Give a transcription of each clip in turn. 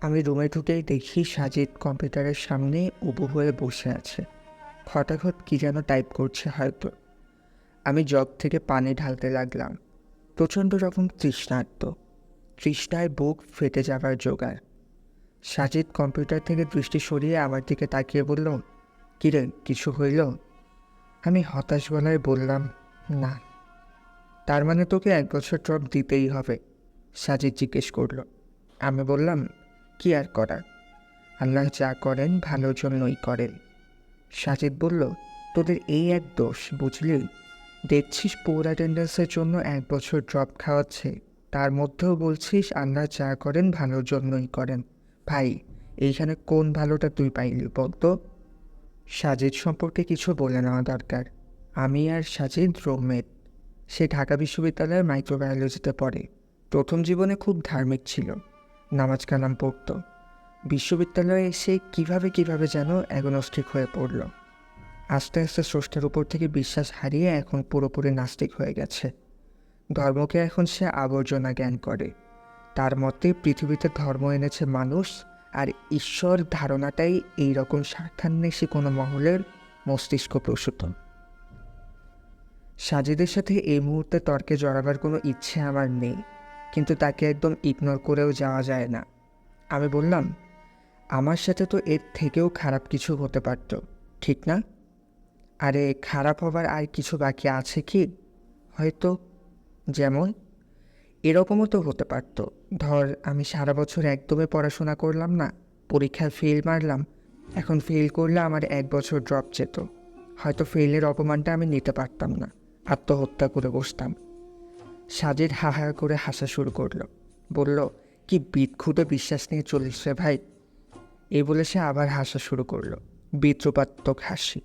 আমি রুমে ঢুকেই দেখি সাজিদ কম্পিউটারের সামনে উবু হয়ে বসে আছে। হঠাৎ কী যেন টাইপ করছে হয়তো। আমি জগ থেকে পানি ঢালতে লাগলাম। প্রচণ্ড রকম তৃষ্ণার্ত। তৃষ্ণায় বুক ফেটে যাবার জোগাড়। সাজিদ কম্পিউটার থেকে দৃষ্টি সরিয়ে আমার দিকে তাকিয়ে বলল কিরে কিছু হইল? আমি হতাশ গলায় বললাম, না। তার মানে তোকে এক বছর ড্রপ দিতেই হবে, সাজিদ জিজ্ঞেস করল। আমি বললাম কি আর করার? আল্লাহ যা করেন ভালোর জন্যই করেন। সাজিদ বলল, তোদের এই এক দোষ, বুঝলি? দেখছিস পোর অ্যাটেন্ডেন্সের জন্য এক বছর ড্রপ খাওয়াচ্ছে। তার মধ্যেও বলছিস আল্লাহ যা করেন ভালোর জন্যই করেন। ভাই, এইখানে কোন ভালোটা তুই পাইলি বলতো সাজিদ সম্পর্কে কিছু বলে নেওয়া দরকার। আমি আর সাজিদ রোমমেট সে ঢাকা বিশ্ববিদ্যালয়ের মাইক্রোবায়োলজিতে পড়ে। প্রথম জীবনে খুব ধার্মিক ছিল। নামাজ কালাম পড়তো। বিশ্ববিদ্যালয়ে এসে কীভাবে কীভাবে যেন অ্যাগনস্টিক হয়ে পড়ল। আস্তে আস্তে স্রষ্টার উপর থেকে বিশ্বাস হারিয়ে এখন পুরোপুরি নাস্তিক হয়ে গেছে। ধর্মকে এখন সে আবর্জনা জ্ঞান করে। তার মতে পৃথিবীতে ধর্ম এনেছে মানুষ, আর ঈশ্বর ধারণাটাই এই রকম স্বার্থান্বেষী কোনো মহলের মস্তিষ্ক প্রসূত। সাজিদের সাথে এই মুহূর্তে তর্কে জড়াবার কোনো ইচ্ছে আমার নেই। কিন্তু তাকে একদম ইগনোর করেও যাওয়া যায় না। আমি বললাম, আমার সাথে তো এর থেকেও খারাপ কিছু হতে পারত, ঠিক না? আরে, খারাপ হবার আর কিছু বাকি আছে কি? হয়তো, যেমন? এরকমও তো হতে পারতো। ধর, আমি সারা বছর একদমই পড়াশোনা করলাম না, পরীক্ষায় ফেল মারলাম। এখন ফেল করলে আমার এক বছর ড্রপ যেত। হয়তো ফেলের অপমানটা আমি নিতে পারতাম না। আত্মহত্যা করে বসতাম। সাজিদ হাহা করে হাসা শুরু করল। বলল, কি বিদঘুটে বিশ্বাস নিয়ে চলিস রে ভাই? এই বলে সে আবার হাসা শুরু করল, বিদ্রুপাত্মক হাসি।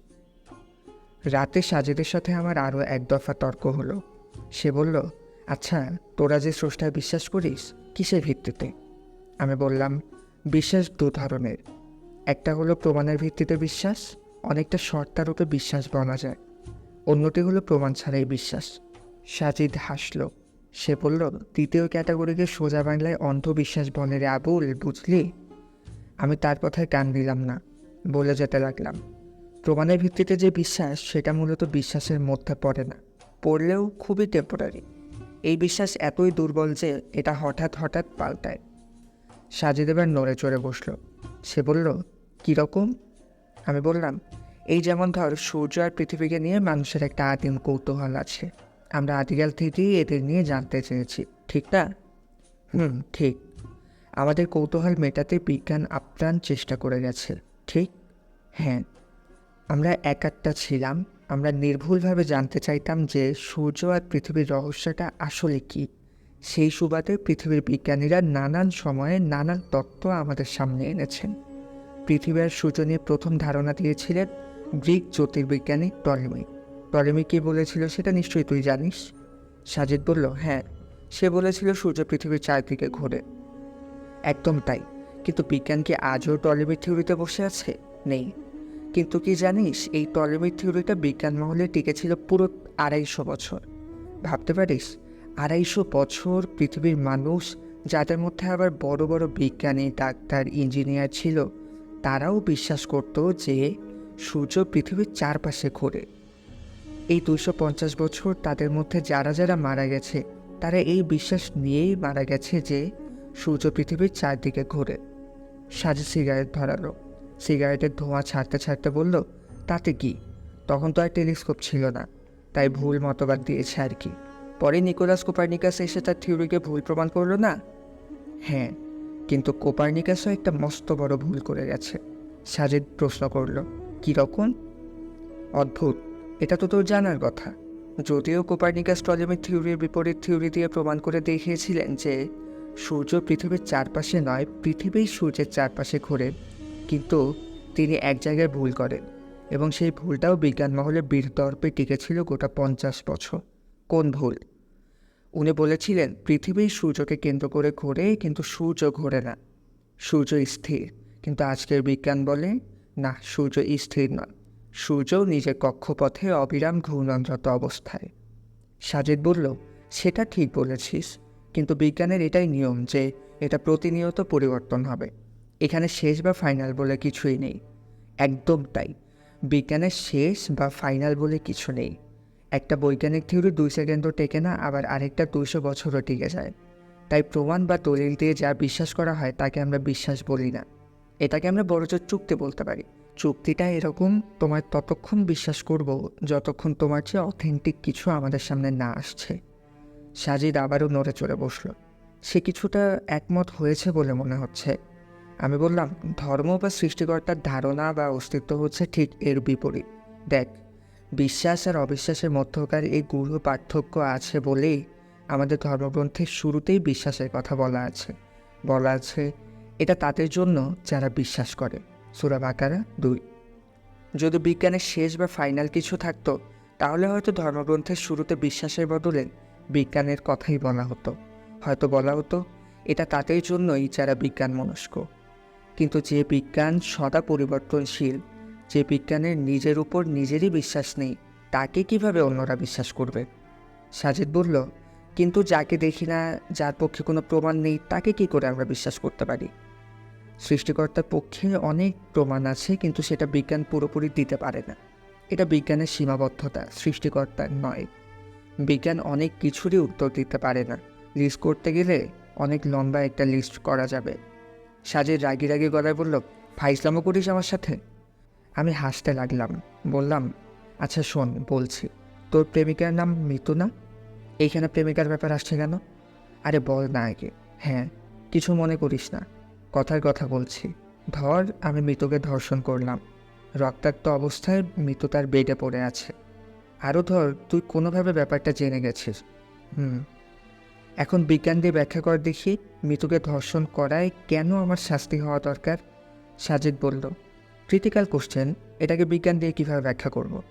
রাতে সাজিদের সাথে আমার আরও এক দফা তর্ক হলো। সে বলল আচ্ছা তোরা যে স্রষ্টায় বিশ্বাস করিস, কিসের ভিত্তিতে? আমি বললাম, বিশ্বাস দু ধরনের একটা হলো প্রমাণের ভিত্তিতে বিশ্বাস, অনেকটা শর্তারূপে বিশ্বাস বলা যায়। অন্যটি হলো প্রমাণ ছাড়াই বিশ্বাস। সাজিদ হাসল। সে বলল, দ্বিতীয় ক্যাটাগরিকে সোজা বাংলায় অন্ধবিশ্বাস বলে রে আবুল, বুঝলি? আমি তার কথায় কান দিলাম না, বলে যেতে লাগলাম। প্রমাণের ভিত্তিতে যে বিশ্বাস, সেটা মূলত বিশ্বাসের মধ্যে পড়ে না, পড়লেও খুবই টেম্পোরারি এই বিশ্বাস এতই দুর্বল যে এটা হঠাৎ হঠাৎ পাল্টায়। সাজিদ এবার নড়ে চড়ে বসল। সে বলল কীরকম আমি বললাম, এই যেমন ধর, সূর্য আর পৃথিবীকে নিয়ে মানুষের একটা আদিম কৌতূহল আছে। আমরা আদিকাল থেকেই এদের নিয়ে জানতে চেয়েছি। ঠিক না হুম, ঠিক। আমাদের কৌতূহল মেটাতে বিজ্ঞান আপ্রাণ চেষ্টা করে গেছে। ঠিক? হ্যাঁ। আমরা একাত্তা ছিলাম। আমরা নির্ভুলভাবে জানতে চাইতাম যে সূর্য আর পৃথিবীর রহস্যটা আসলে কি। সেই সুবাদে পৃথিবীর বিজ্ঞানীরা নানান সময়ে নানান তত্ত্ব আমাদের সামনে এনেছেন। পৃথিবীর সূর্য নিয়ে প্রথম ধারণা দিয়েছিলেন গ্রিক জ্যোতির্বিজ্ঞানী টলেমি। টলেমি কি বলেছিল সেটা নিশ্চয়ই তুই জানিস? সাজিদ বলল হ্যাঁ সে বলেছিল সূর্য পৃথিবীর চারদিকে ঘোরে। একদম তাই। কিন্তু বিজ্ঞান কি আজও টলেমির থিওরিতে বসে আছে? নেই। কিন্তু কি জানিস, এই টলেমির থিওরিটা বিজ্ঞান মহলে টিকেছিল পুরো আড়াইশো বছর। ভাবতে পারিস, আড়াইশো বছর পৃথিবীর মানুষ, যাদের মধ্যে আবার বড় বড় বিজ্ঞানী, ডাক্তার, ইঞ্জিনিয়ার ছিল, তারাও বিশ্বাস করত যে সূর্য পৃথিবীর চারপাশে ঘোরে। এই দুশো পঞ্চাশ বছর তাদের মধ্যে যারা যারা মারা গেছে, তারা এই বিশ্বাস নিয়েই মারা গেছে যে সূর্য পৃথিবীর চারদিকে ঘোরে। সাজে সিগারেট ধরালো। সিগারেটের ধোঁয়া ছাড়তে ছাড়তে বলল, তাতে কি? তখন তো আর টেলিস্কোপ ছিল না। তাই ভুল মতবাদ দিয়েছে আর কি। পরে নিকোলাস কোপারনিকাস এসে তার থিওরিকে ভুল প্রমাণ করল না? হ্যাঁ কিন্তু কোপারনিকাসও একটা মস্ত বড় ভুল করে গেছে। সাজিদ প্রশ্ন করল কীরকম অদ্ভুত। এটা তো তোর জানার কথা। যদিও কোপারনিকাস টলেমির থিওরির বিপরীত থিওরি দিয়ে প্রমাণ করে দেখিয়েছিলেন যে, সূর্য পৃথিবীর চারপাশে নয় পৃথিবী সূর্যের চারপাশে ঘোরে। কিন্তু তিনি এক জায়গায় ভুল করেন এবং সেই ভুলটাও বিজ্ঞান মহলে বীরদর্পে টিকেছিল গোটা পঞ্চাশ বছর। কোন ভুল? উনি বলেছিলেন পৃথিবী সূর্যকে কেন্দ্র করে ঘোরে, কিন্তু সূর্য ঘোরে না। সূর্য স্থির, কিন্তু আজকের বিজ্ঞান বলে, না, সূর্য স্থির নয়। সূর্যও নিজের কক্ষপথে অবিরাম ঘূর্ণনরত অবস্থায়। সাজিদ বলল, সেটা ঠিক বলেছিস, কিন্তু বিজ্ঞানের এটাই নিয়ম যে এটা প্রতিনিয়ত পরিবর্তন হবে। এখানে শেষ বা ফাইনাল বলে কিছুই নেই। একদম তাই। বিজ্ঞানের শেষ বা ফাইনাল বলে কিছু নেই। একটা বৈজ্ঞানিক থিওরি দুই সেকেন্ডও টেকে না, আবার আরেকটা দুইশো বছরও টিকে যায়। তাই প্রমাণ বা দলিল দিয়ে যা বিশ্বাস করা হয় তাকে আমরা বিশ্বাস বলি না। এটাকে আমরা বড়জোর চুক্তি বলতে পারি। চুক্তিটা এরকম তোমার ততক্ষণ বিশ্বাস করব যতক্ষণ তোমার চেয়ে অথেন্টিক কিছু আমাদের সামনে না আসছে। সাজিদ আবারও নড়ে চড়ে বসল। সে কিছুটা একমত হয়েছে বলে মনে হচ্ছে। আমি বললাম, ধর্ম বা সৃষ্টিকর্তার ধারণা বা অস্তিত্ব হচ্ছে ঠিক এর বিপরীত। দেখ, বিশ্বাস আর অবিশ্বাসের মধ্যকার এই গূঢ় পার্থক্য আছে বলেই আমাদের ধর্মগ্রন্থের শুরুতেই বিশ্বাসের কথা বলা আছে। বলা আছে, এটা তাদের জন্য যারা বিশ্বাস করে। সুরা বাকারা দুই। যদি বিজ্ঞানের শেষ বা ফাইনাল কিছু থাকতো, তাহলে হয়তো ধর্মগ্রন্থের শুরুতে বিশ্বাসের বদলে বিজ্ঞানের কথাই বলা হতো। হয়তো বলা হতো, এটা তাদের জন্যই যারা বিজ্ঞান মনস্ক। কিন্তু যে বিজ্ঞান সদা পরিবর্তনশীল, যে বিজ্ঞানের নিজের উপর নিজেরই বিশ্বাস নেই, তাকে কীভাবে অন্যরা বিশ্বাস করবে? সাজিদ বলল, কিন্তু যাকে দেখি না, যার পক্ষে কোনো প্রমাণ নেই, তাকে কি করে আমরা বিশ্বাস করতে পারি? সৃষ্টিকর্তার পক্ষে অনেক প্রমাণ আছে, কিন্তু সেটা বিজ্ঞান পুরোপুরি দিতে পারে না। এটা বিজ্ঞানের সীমাবদ্ধতা, সৃষ্টিকর্তার নয়। বিজ্ঞান অনেক কিছুরই উত্তর দিতে পারে না। লিস্ট করতে গেলে অনেক লম্বা একটা লিস্ট করা যাবে। সাজের রাগি রাগি গলায় বলল ফাইসলামও করিস আমার সাথে? আমি হাসতে লাগলাম, বললাম আচ্ছা শোন, বলছি। তোর প্রেমিকার নাম মিতু না এইখানে প্রেমিকার ব্যাপার আসছে কেন? আরে বল না আগে। হ্যাঁ কিছু মনে করিস না। কথার কথা বলছি। ধর, আমি মৃতকে ধর্ষণ করলাম। রক্তাক্ত অবস্থায় মৃত তার বেডে পড়ে আছে। আরও ধর, তুই কোনোভাবে ব্যাপারটা জেনে গেছিস। হুম। এখন বিজ্ঞান দিয়ে ব্যাখ্যা কর দেখি, মৃতকে ধর্ষণ করায় কেন আমার শাস্তি হওয়া দরকার? সাজিদ বলল ক্রিটিক্যাল কোশ্চেন এটাকে বিজ্ঞান দিয়ে কীভাবে ব্যাখ্যা করব?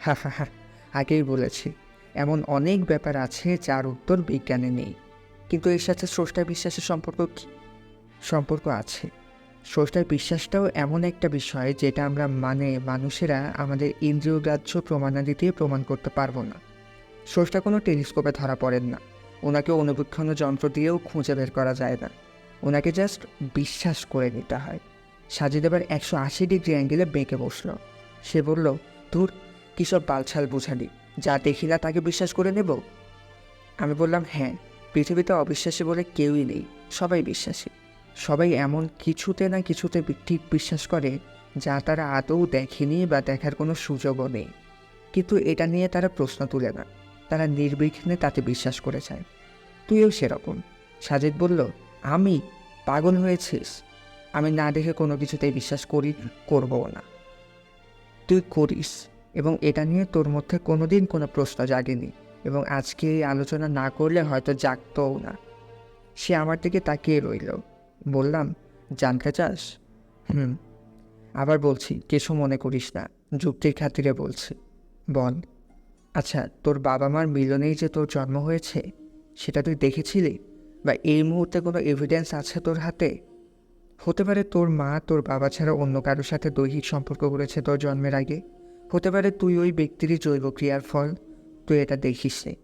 হা হা হা, আগেই বলেছি। এমন অনেক ব্যাপার আছে যার উত্তর বিজ্ঞানে নেই। কিন্তু এর সাথে স্রষ্টা বিশ্বাসের সম্পর্ক কি? সম্পর্ক আছে। স্রষ্টার বিশ্বাসটাও এমন একটা বিষয় যেটা আমরা মানে মানুষেরা আমাদের ইন্দ্রিয়গ্রাহ্য প্রমাণাদি দিয়ে প্রমাণ করতে পারব না। স্রষ্টা কোনো টেলিস্কোপে ধরা পড়েন না। ওনাকে অনুবীক্ষণ যন্ত্র দিয়েও খুঁজে বের করা যায় না। ওনাকে জাস্ট বিশ্বাস করে নিতে হয়। সাজিদ এবার একশো আশি ডিগ্রি অ্যাঙ্গেলে বেঁকে বসল। সে বলল, ধুর কিসব বালছাল বুঝালি। যা দেখি না তাকে বিশ্বাস করে নেব? আমি বললাম হ্যাঁ পৃথিবীতে অবিশ্বাসী বলে কেউই নেই। সবাই বিশ্বাসী। সবাই এমন কিছুতে না কিছুতে ঠিক বিশ্বাস করে যা তারা আদৌ দেখেনি বা দেখার কোনো সুযোগও নেই। কিন্তু এটা নিয়ে তারা প্রশ্ন তুলে না। তারা নির্বিঘ্নে তাতে বিশ্বাস করে যায়। তুইও সেরকম। সাজিদ বলল, আমি পাগল হয়েছিস। আমি না দেখে কোনো কিছুতেই বিশ্বাস করি, করবও না। তুই করিস এবং এটা নিয়ে তোর মধ্যে কোনোদিন কোনো প্রশ্ন জাগেনি এবং আজকে এই আলোচনা না করলে হয়তো জাগতও না। সে আমার দিকে তাকিয়ে রইল। বললাম, জানতে চাস? হুম। আবার বলছি, কিছু মনে করিস না। যুক্তির খাতিরে বলছি। বল। আচ্ছা তোর বাবা মার মিলনেই যে তোর জন্ম হয়েছে, সেটা তুই দেখেছিলি? বা এই মুহূর্তে কোনো এভিডেন্স আছে তোর হাতে? হতে পারে তোর মা তোর বাবা ছাড়া অন্য কারোর সাথে দৈহিক সম্পর্ক করেছে তোর জন্মের আগে। হতে পারে তুই ওই ব্যক্তিরই জৈব ক্রিয়ার ফল। তুই এটা দেখিস নি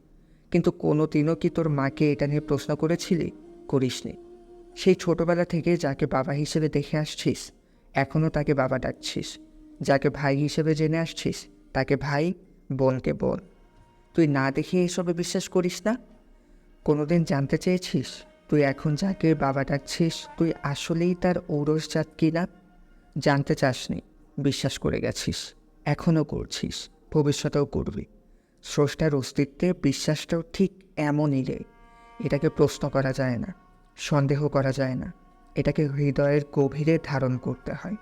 কিন্তু কোনো দিনও কি তোর মাকে এটা নিয়ে প্রশ্ন করেছিলি? করিসনি। সেই ছোটবেলা থেকে যাকে বাবা হিসেবে দেখে আসছিস এখনও তাকে বাবা ডাকছিস। যাকে ভাই হিসেবে জেনে আসছিস, তাকে ভাই বোনকে বোন। তুই না দেখে এসবে বিশ্বাস করিস না? কোনোদিন জানতে চেয়েছিস, তুই এখন যাকে বাবা ডাকছিস, তুই আসলেই তার ঔরস ঔরসজাত কিনা জানতে চাসনি, বিশ্বাস করে গেছিস এখনও করছিস, ভবিষ্যতেও করবি। স্রষ্টার অস্তিত্বে বিশ্বাসটাও ঠিক এমনই রে, এটাকে প্রশ্ন করা যায় না। সন্দেহ করা যায় না। এটাকে হৃদয়ের গভীরে ধারণ করতে হয়।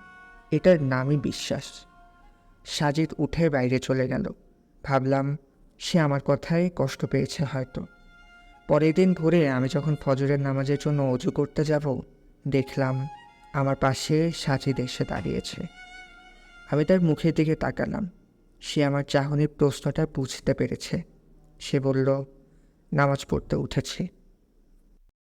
এটার নামই বিশ্বাস। সাজিদ উঠে বাইরে চলে গেল। ভাবলাম, সে আমার কথায় কষ্ট পেয়েছে হয়তো। পরের দিন ভোরে আমি যখন ফজরের নামাজের জন্য অজু করতে যাব, দেখলাম আমার পাশে সাজিদ এসে দাঁড়িয়েছে। আমি তার মুখের দিকে তাকালাম। সে আমার চাহনির প্রশ্নটা বুঝতে পেরেছে। সে বলল, নামাজ পড়তে উঠেছি।